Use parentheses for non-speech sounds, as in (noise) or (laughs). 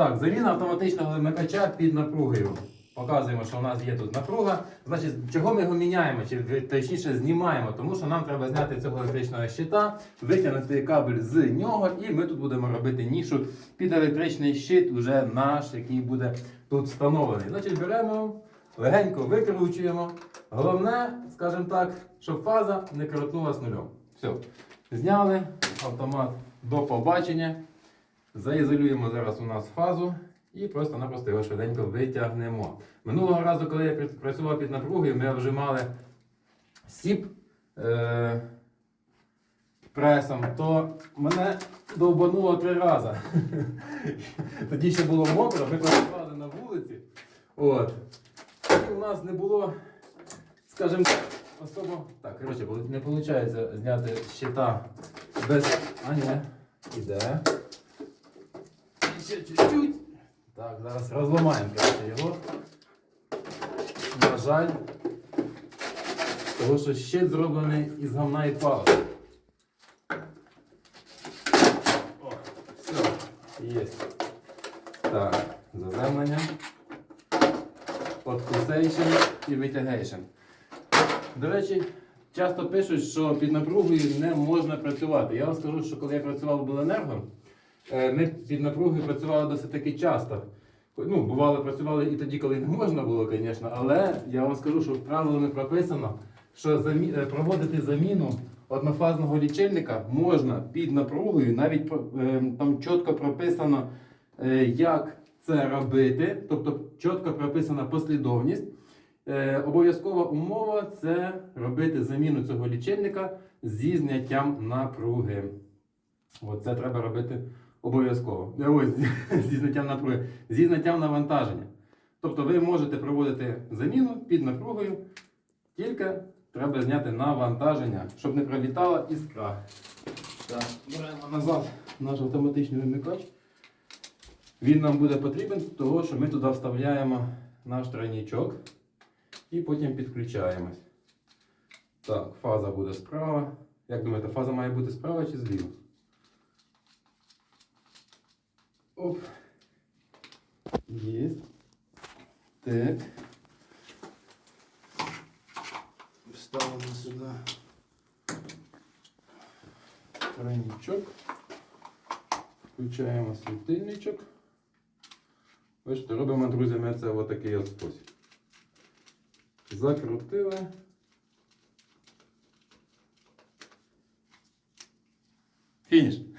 Так, заміна автоматичного вимикача під напругою. Показуємо, що у нас є тут напруга. Значить, чого ми його міняємо, чи точніше знімаємо, тому що нам треба зняти цього електричного щита, витягнути кабель з нього, і ми тут будемо робити нішу під електричний щит, вже наш, який буде тут встановлений. Значить, беремо, легенько викручуємо. Головне, скажімо так, щоб фаза не коротнулася нульом. Все. Зняли автомат до побачення. Заізолюємо зараз у нас фазу і просто-напросто його швиденько витягнемо. Минулого разу, коли я працював під напругою, ми вжимали сіп е- пресом, то мене довбануло три рази. (laughs) Тоді ще було мокро, ми працювали на вулиці. От. І у нас не було, скажімо так, особо. Так, коротше, не виходить зняти щита без. А, ні, іде. Ще чуть-чуть. Так, зараз розламаємо його. На жаль, тому що щит зроблений із гамна і палок. О, все, є. Так, заземлення. Подкусейшн і витягейшн. До речі, часто пишуть, що під напругою не можна працювати. Я вам скажу, що коли я працював в Обленерго, Е, Ми під напругою працювали досить таки часто. Ну, бувало, працювали і тоді, коли не можна було, звісно, але я вам скажу, що правилами прописано, що замі... е, проводити заміну однофазного лічильника можна під напругою, навіть е, там чітко прописано, е, як це робити, тобто чітко прописана послідовність. Е, Обов'язкова умова це робити заміну цього лічильника зі зняттям напруги. От це треба робити обов'язково. Ось (laughs) зі зняттям напруги, зі зняттям навантаження. Тобто ви можете проводити заміну під напругою, тільки треба зняти навантаження, щоб не пролітала іскра. Так, беремо назад наш автоматичний вимикач. Він нам буде потрібен, тому що ми туди вставляємо наш тройнічок і потім підключаємось. Так, фаза буде справа. Як думаєте, фаза має бути справа чи зліва? Оп. Є. Так. Вставимо сюди тройничок. Включаємо світильничок. Бачите, робимо, друзі, ми це отакий от спосіб. Закрутили. Фініш.